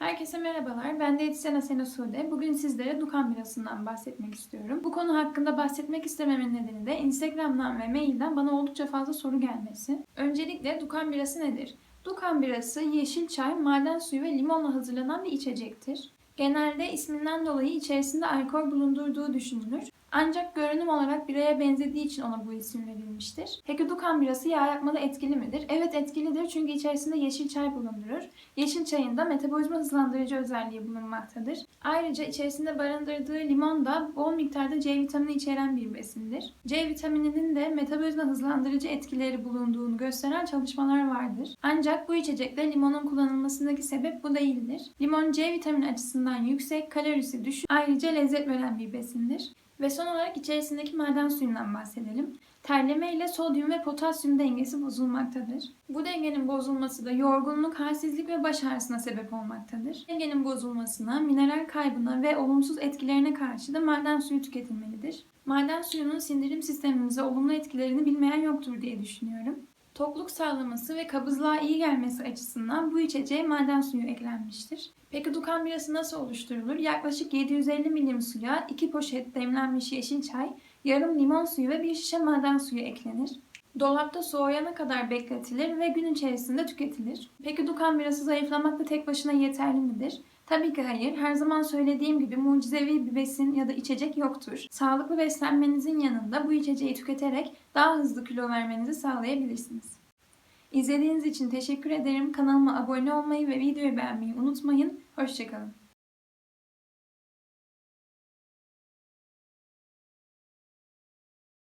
Herkese merhabalar. Ben de Etisyen Asena Sude. Bugün sizlere Dukan birasından bahsetmek istiyorum. Bu konu hakkında bahsetmek istememin nedeni de Instagram'dan ve mailden bana oldukça fazla soru gelmesi. Öncelikle Dukan birası nedir? Dukan birası yeşil çay, maden suyu ve limonla hazırlanan bir içecektir. Genelde isminden dolayı içerisinde alkol bulundurduğu düşünülür. Ancak görünüm olarak biraya benzediği için ona bu isim verilmiştir. Peki Dukan birası yağ yakmada etkili midir? Evet etkilidir çünkü içerisinde yeşil çay bulundurur. Yeşil çayın da metabolizma hızlandırıcı özelliği bulunmaktadır. Ayrıca içerisinde barındırdığı limon da bol miktarda C vitamini içeren bir besindir. C vitamininin de metabolizma hızlandırıcı etkileri bulunduğunu gösteren çalışmalar vardır. Ancak bu içecekte limonun kullanılmasındaki sebep bu değildir. Limon C vitamini açısından yüksek, kalorisi düşük, ayrıca lezzet veren bir besindir. Ve son olarak içerisindeki maden suyundan bahsedelim. Terleme ile sodyum ve potasyum dengesi bozulmaktadır. Bu dengenin bozulması da yorgunluk, halsizlik ve baş ağrısına sebep olmaktadır. Dengenin bozulmasına, mineral kaybına ve olumsuz etkilerine karşı da maden suyu tüketilmelidir. Maden suyunun sindirim sistemimize olumlu etkilerini bilmeyen yoktur diye düşünüyorum. Tokluk sağlaması ve kabızlığa iyi gelmesi açısından bu içeceğe maden suyu eklenmiştir. Peki Dukan birası nasıl oluşturulur? Yaklaşık 750 milim suya 2 poşet demlenmiş yeşil çay, yarım limon suyu ve bir şişe maden suyu eklenir. Dolapta soğuyana kadar bekletilir ve gün içerisinde tüketilir. Peki Dukan birası zayıflamakta tek başına yeterli midir? Tabii ki hayır. Her zaman söylediğim gibi mucizevi bir besin ya da içecek yoktur. Sağlıklı beslenmenizin yanında bu içeceği tüketerek daha hızlı kilo vermenizi sağlayabilirsiniz. İzlediğiniz için teşekkür ederim. Kanalıma abone olmayı ve videoyu beğenmeyi unutmayın. Hoşçakalın.